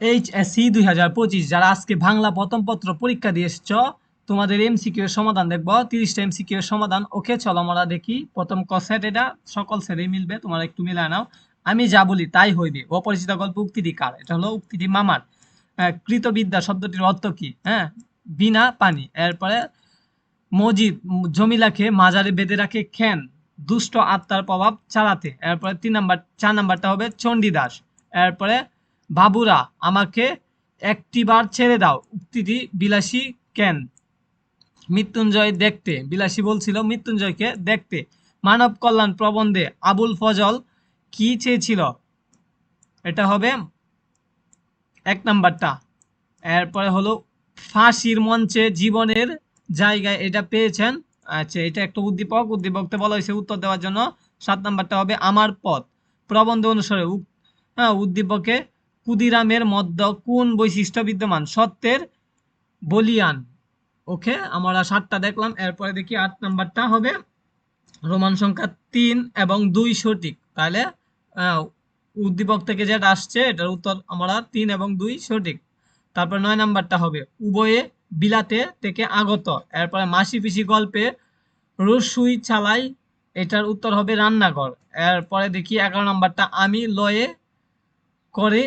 HSC দুই হাজার পঁচিশ, যারা আজকে বাংলা প্রথম পত্র পরীক্ষা দিয়ে এসছ, তোমাদের এমসিকিউ এর সমাধান দেখব। তিরিশটা এমসিকিউ এর সমাধান। ওকে, চলো আমরা দেখি। প্রথম ক সেট এটা। সকল সেটেই মিলবে, তোমরা একটু মিলায় নাও। আমি যা বলি তাই হইবে। অপরিচিত গল্প, উক্তিটি কার? এটা হলো উক্তিটি মামার। কৃতবিদ্যা শব্দটির অর্থ কি? হ্যাঁ? বিনা পানি। এরপরে, মজিদ জমিলাকে মাজারে বেঁধে রাখে, খেন। দুষ্ট আত্মার প্রভাব চালাতে। এরপরে তিন নাম্বার, চার নাম্বারটা হবে চণ্ডীদাস। এরপরে বাবুরা, আমাকে একটিবার ছেড়ে দাও। উক্তিটি বিলাসী কেন? মৃত্যুঞ্জয় দেখতে। বিলাসী বলছিল, মৃত্যুঞ্জয়কে দেখতে। মানব কল্যাণ প্রবন্ধে আবুল ফজল কি চেয়েছিল? এটা হবে এক নাম্বারটা। এরপরে হলো, ফাঁসির মঞ্চে জীবনের জায়গায় এটা পেয়েছেন? আচ্ছা এটা একটা উদ্দীপক। উদ্দীপকতে বলা হয়েছে উত্তর দেওয়ার জন্য। সাত নাম্বারটা হবে, আমার পথ। প্রবন্ধ অনুসারে হ্যাঁ উদ্দীপকে ক্ষুদিরামের মধ্যে কোন বৈশিষ্ট্য বিদ্যমান? সত্যের বলিয়ান। ওকে, আমরা সাতটা দেখলাম, এরপরে দেখি আট নাম্বারটা হবে। রোমান সংখ্যা তিন এবং দুই সঠিক। তাহলে উদ্দীপক থেকে যেটা আসছে, এটার উত্তর আমরা তিন এবং দুই সঠিক। তারপর নয় নাম্বারটা হবে, উভয়ে বিলাতে থেকে আগত। এরপরে মাসি পিসি গল্পে রসুই চালাই এটার উত্তর হবে রান্নাঘর। এরপরে দেখি এগারো নাম্বারটা, আমি লয়ে করে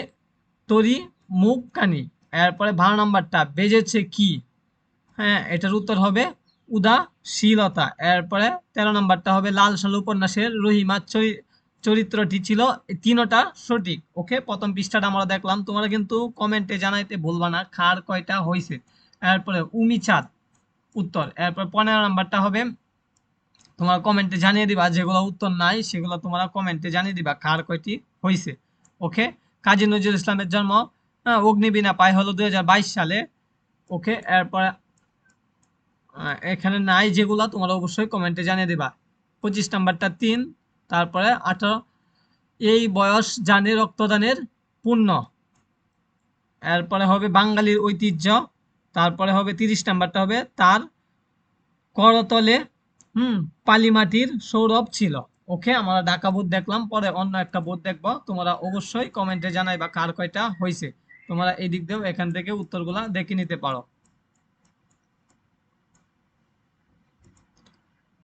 তরি মুখ কানি এরপরে বারো নাম্বারটা বেজেছে কি? হ্যাঁ এটার উত্তর হবে উদাসীলতা এরপরে তেরো নাম্বারটা হবে লাল সাল উপন্যাসের রহিমার চরি- চরিত্রটি ছিল তিনোটা সঠিক। ওকে, প্রথম পৃষ্ঠাটা আমরা দেখলাম। তোমরা কিন্তু কমেন্টে জানাইতে ভুলবা না খার কয়টা হয়েছে এরপরে উমি চাঁদ, উত্তর। এরপর পনেরো নাম্বারটা হবে, তোমরা কমেন্টে জানিয়ে দিবা, যেগুলো উত্তর নাই, সেগুলো তোমরা কমেন্টে জানিয়ে দিবা, কার কয়টি হয়েছে ওকে কাজী নজরুল ইসলামের জন্ম অগ্নিবীণা পায় হলো দুই হাজার বাইশ সালে। ওকে এরপরে এখানে নাই যেগুলা তোমরা অবশ্যই কমেন্টে জানিয়ে দিবা। পঁচিশ নাম্বারটা তিন, তারপরে আঠারো, এই বয়স জানে রক্তদানের পুণ্য এরপরে হবে বাঙালির ঐতিহ্য, তারপরে হবে তিরিশ নাম্বারটা হবে তার করতলে, হুম, পালিমাটির সৌরভ ছিল। ওকে, আমরা ঢাকা বুথ দেখলাম, পরে অন্য একটা বুথ দেখব। তোমরা অবশ্যই কমেন্টে জানাই বা কার কয়টা হয়েছে তোমরা এই দিক দিয়েও এখান থেকে উত্তরগুলা দেখে নিতে পারো।